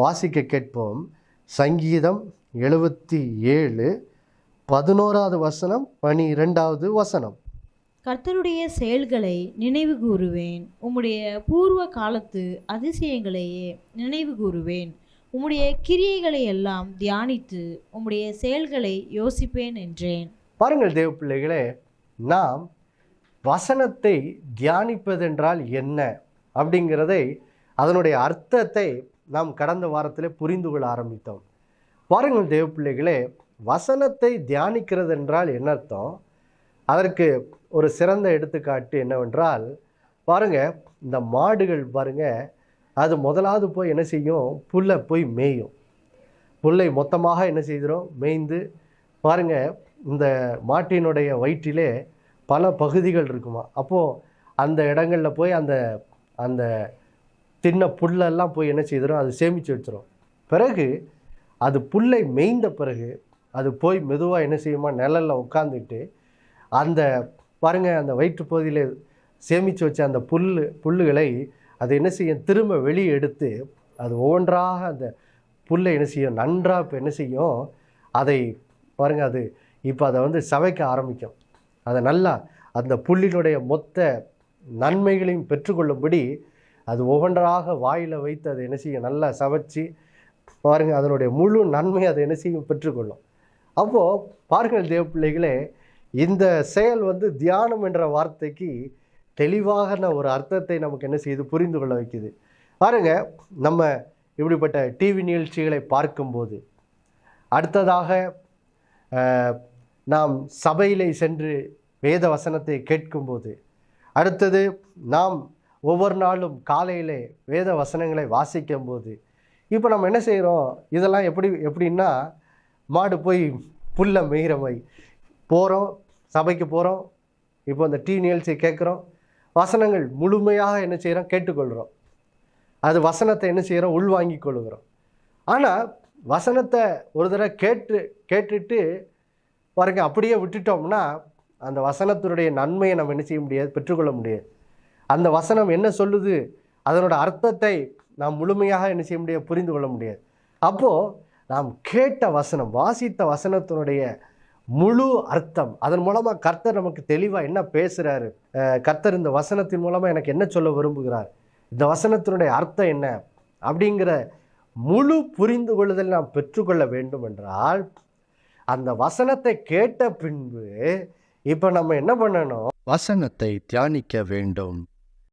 வாசிக்க கேட்போம். சங்கீதம் எழுபத்தி ஏழு பதினோராவது வசனம் பனிரெண்டாவது வசனம். கர்த்தருடைய செயல்களை நினைவு கூறுவேன். உம்முடைய பூர்வ காலத்து அதிசயங்களையே நினைவு கூறுவேன். உம்முடைய கிரியைகளை எல்லாம் தியானித்து உம்முடைய செயல்களை யோசிப்பேன் என்றேன். பாருங்கள் தேவ பிள்ளைகளே நாம் வசனத்தை தியானிப்பதென்றால் என்ன? அப்படிங்கிறதை அதனுடைய அர்த்தத்தை நாம் கடந்த வாரத்தில் புரிந்து கொள்ள ஆரம்பித்தோம். பாருங்கள் தேவ பிள்ளைகளே வசனத்தை தியானிக்கிறது என்றால் என்ன அர்த்தம்? அதற்கு ஒரு சிறந்த எடுத்துக்காட்டு என்னவென்றால் பாருங்க இந்த மாடுகள் பாருங்கள் அது முதலாவது போய் என்ன செய்யும்? புல்லை போய் மேயும். புல்லை மொத்தமாக என்ன செய்கிறோம் மேய்ந்து பாருங்கள் இந்த மாட்டினுடைய வயிற்றிலே பல பகுதிகள் இருக்குமா? அப்போது அந்த இடங்களில் போய் அந்த அந்த தின்ன புல்லெல்லாம் போய் என்ன செய்திடும் அது சேமித்து வச்சிடும் பிறகு அது புல்லை மேய்ந்த பிறகு அது போய் மெதுவாக என்ன செய்யுமா? நிழலில் உட்காந்துட்டு அந்த பாருங்கள் அந்த வயிற்று பகுதியில் சேமித்து வச்ச அந்த புல் புல்லுகளை அது என்ன செய்யும்? திரும்ப வெளியே எடுத்து அது ஒவ்வொன்றாக அந்த புல்லை என்ன செய்யும்? நன்றாக இப்போ என்ன செய்யும்? அதை பாருங்கள் அது இப்போ அதை வந்து சவைக்க ஆரம்பிக்கும். அதை நல்லா அந்த புல்லினுடைய மொத்த நன்மைகளையும் பெற்றுக்கொள்ளும்படி அது ஒவ்வொன்றாக வாயில் வைத்து அதை என்ன செய்யும் நல்லா சமைச்சு பாருங்கள் அதனுடைய முழு நன்மை அதை என்ன செய்யும் பெற்றுக்கொள்ளும். அப்போது பாருங்கள் தேவ பிள்ளைகளே இந்த செயல் வந்து தியானம் என்ற வார்த்தைக்கு தெளிவான ஒரு அர்த்தத்தை நமக்கு என்ன செய்யுது புரிந்து கொள்ள வைக்குது. பாருங்கள் நம்ம இப்படிப்பட்ட டிவி நிகழ்ச்சிகளை பார்க்கும்போது அடுத்ததாக நாம் சபையிலே சென்று வேத வசனத்தை கேட்கும்போது அடுத்தது நாம் ஒவ்வொரு நாளும் காலையிலே வேத வசனங்களை வாசிக்கும்போது இப்போ நம்ம என்ன செய்கிறோம் இதெல்லாம் எப்படி எப்படின்னா மாடு போய் புல்லை மேய்கிற மாதிரி. போகிறோம் சபைக்கு போகிறோம் இப்போ இந்த டீ நிகழ்ச்சியை கேட்குறோம் வசனங்கள் முழுமையாக என்ன செய்கிறோம் கேட்டுக்கொள்கிறோம். அது வசனத்தை என்ன செய்கிறோம் உள்வாங்கி கொள்கிறோம். ஆனால் வசனத்தை ஒரு தடவை கேட்டு கேட்டுட்டு பாருங்க அப்படியே விட்டுட்டோம்னா அந்த வசனத்தினுடைய நன்மையை நம்ம என்ன செய்ய முடியாது? பெற்றுக்கொள்ள முடியாது. அந்த வசனம் என்ன சொல்லுது? அதனோட அர்த்தத்தை நாம் முழுமையாக என்ன செய்ய முடியாது புரிந்து கொள்ள முடியாது. அப்போது நாம் கேட்ட வசனம் வாசித்த வசனத்தினுடைய முழு அர்த்தம் அதன் மூலமாக கர்த்தர் நமக்கு தெளிவாக என்ன பேசுகிறாரு கர்த்தர் இந்த வசனத்தின் மூலமாக எனக்கு என்ன சொல்ல விரும்புகிறார்? இந்த வசனத்தினுடைய அர்த்தம் என்ன? அப்படிங்கிற முழு புரிந்து கொள்ளுதல் நாம் பெற்றுக்கொள்ள வேண்டும் என்றால் அந்த வசனத்தை கேட்ட பின்பு இப்போ நம்ம என்ன பண்ணணும்? வசனத்தை தியானிக்க வேண்டும்.